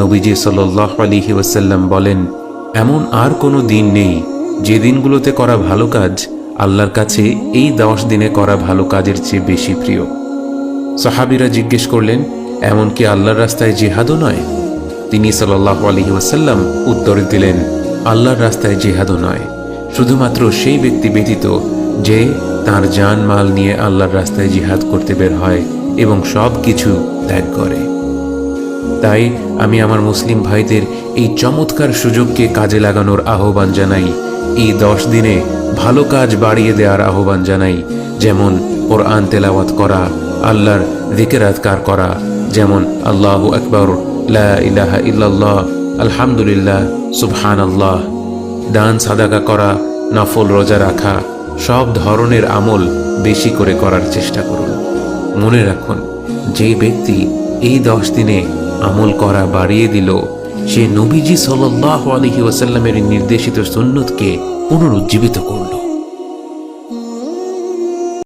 নবীজি সাল্লাহ আলিহি ওয়াসাল্লাম বলেন, এমন আর কোনো দিন নেই যে দিনগুলোতে করা ভালো কাজ আল্লাহর কাছে এই দশ দিনে করা ভালো কাজের চেয়ে বেশি প্রিয়। সাহাবিরা জিজ্ঞেস করলেন এমনকি আল্লাহর রাস্তায় জেহাদও নয়? তিনি সাল্লাহ আলহি ওয়াসাল্লাম উত্তর দিলেন, আল্লাহর রাস্তায় জেহাদও নয়। শুধুমাত্র সেই ব্যক্তি ব্যতীত যে তার জান মাল নিয়ে আল্লাহর রাস্তায় জিহাদ করতে বের হয় এবং সব কিছু ত্যাগ করে। তাই আমি আমার মুসলিম ভাইদের এই চমৎকার সুযোগকে কাজে লাগানোর আহ্বান জানাই। এই দশ দিনে ভালো কাজ বাড়িয়ে দেওয়ার আহ্বান জানাই, যেমন কোরআন তেলাওয়াত করা, আল্লাহর দিকেরাতকার করা, যেমন আল্লাহ আকবর ইলাহা ইল্লাল্লাহ, আলহামদুলিল্লাহ সুবহান আল্লাহ দান সাদাকা করা, নফল রোজা রাখা, সব ধরনের আমল বেশি করে করার চেষ্টা করুন। মনে রাখুন, যে ব্যক্তি এই দশ দিনে আমল করা বাড়িয়ে দিল। সে নবীজি সাল্লাহ আলহি ওয়াসাল্লামের নির্দেশিত সুন্নতকে পুনরুজ্জীবিত করল।